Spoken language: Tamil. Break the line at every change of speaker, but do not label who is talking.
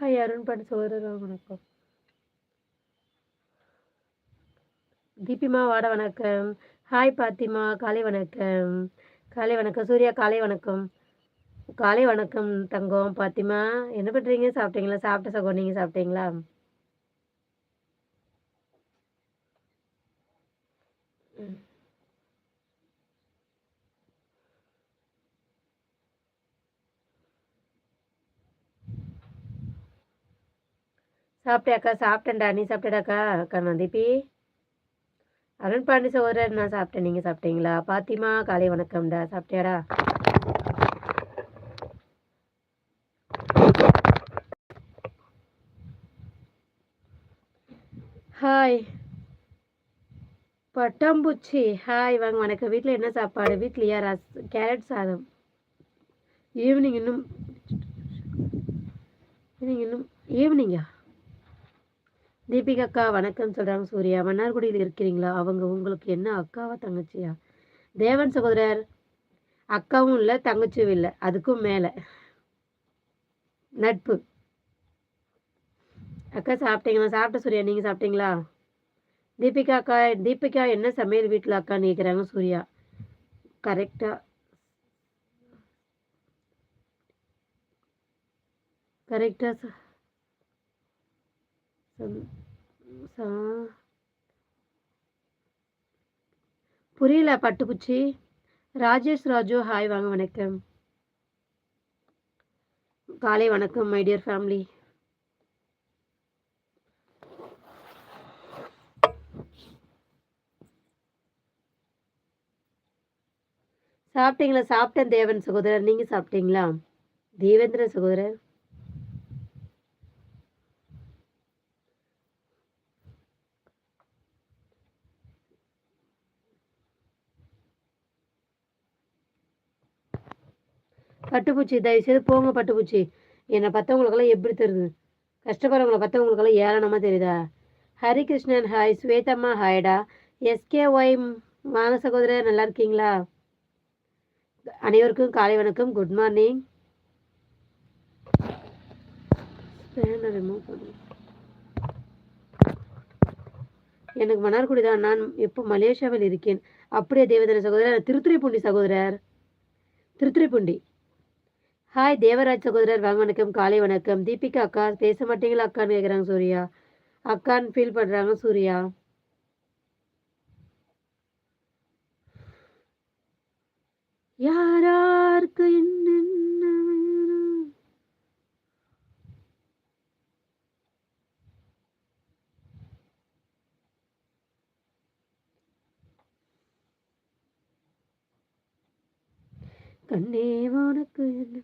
ஹாய் அருண் பண்ண சோதரர் வணக்கம். தீபிமா வாட வணக்கம். ஹாய் பாத்திமா காலை வணக்கம். காலை வணக்கம். சூர்யா காலை வணக்கம். காலை வணக்கம் தங்கம் பாத்திமா. என்ன பண்ணுறீங்க சாப்பிட்டீங்களா? சாப்பிட்ட சகோ நீங்கள் சாப்பிட்டீங்களா? சாப்பிட்டியாக்கா? சாப்பிட்டேன்டா. நீ சாப்பிட்டடாக்கா? அக்கா நான் தீபி. அருண் பாண்டி சகோதரர் நான் சாப்பிட்டேன். நீங்கள் சாப்பிட்டீங்களா? பாத்திமா காலை வணக்கம்டா. சாப்பிட்டியாடா? ஹாய் பட்டாம்பூச்சி. ஹாய் வாங்க வணக்கம். வீட்டில் என்ன சாப்பாடு? வீட்லையா? ரஸ் கேரட் சாதம். ஈவினிங் இன்னும் ஈவினிங் இன்னும் ஈவினிங்கா தீபிகா அக்கா வணக்கம் சொல்கிறாங்க சூர்யா. மன்னார்குடியில் இருக்கிறீங்களா? அவங்க உங்களுக்கு என்ன? அக்காவா தங்கச்சியா? தேவன் சகோதரர் அக்காவும் இல்லை தங்கச்சியும் இல்லை. அதுக்கும் மேலே. நட்பு. அக்கா சாப்பிட்டீங்களா? சாப்பிட்ட சூர்யா. நீங்கள் சாப்பிட்டீங்களா? தீபிகா அக்கா தீபிகா என்ன சமையல் வீட்டில் அக்கா கேட்குறாங்க சூர்யா. கரெக்டாக கரெக்டாக புரியல பட்டுப்பூச்சி. ராஜேஷ் ராஜு ஹாய் வாங்க வணக்கம். காலை வணக்கம் மை டியர் ஃபேமிலி சாப்பிட்டீங்களா? சாப்பிட்டேன் தேவன் சகோதரர். நீங்கள் சாப்பிட்டீங்களா? தேவேந்திர சகோதரர். பட்டுப்பூச்சி தயவுசெய்து போங்க பட்டுப்பூச்சி. என்னை பற்றவங்களுக்கெல்லாம் எப்படி தெரியுது? கஷ்டப்படுறவங்களை பற்றவங்களுக்கெல்லாம் ஏளனமாக தெரியுதா? ஹரிகிருஷ்ணன் ஹாய் ஸ்வேதம்மா ஹாய்டா எஸ்கே ஒய் மான சகோதரர் நல்லா இருக்கீங்களா? அனைவருக்கும் காலை வணக்கம் குட் மார்னிங் எனக்கு மன்னார்குடி தான். நான் இப்போ மலேசியாவில் இருக்கேன்? அப்படியே தேவதன சகோதரர் திருத்துறைப்பூண்டி சகோதரர். திருத்துறைப்பூண்டி. ஹாய் தேவராஜ் சகோதரர் வாங்க வணக்கம். காலை வணக்கம். தீபிகா அக்கா பேச மாட்டீங்களா அக்கான்னு கேட்குறாங்க சூர்யா. அக்கான்னு ஃபீல் பண்ணுறாங்க சூர்யா. யாராருக்கு கண்ணே உனக்கு என்ன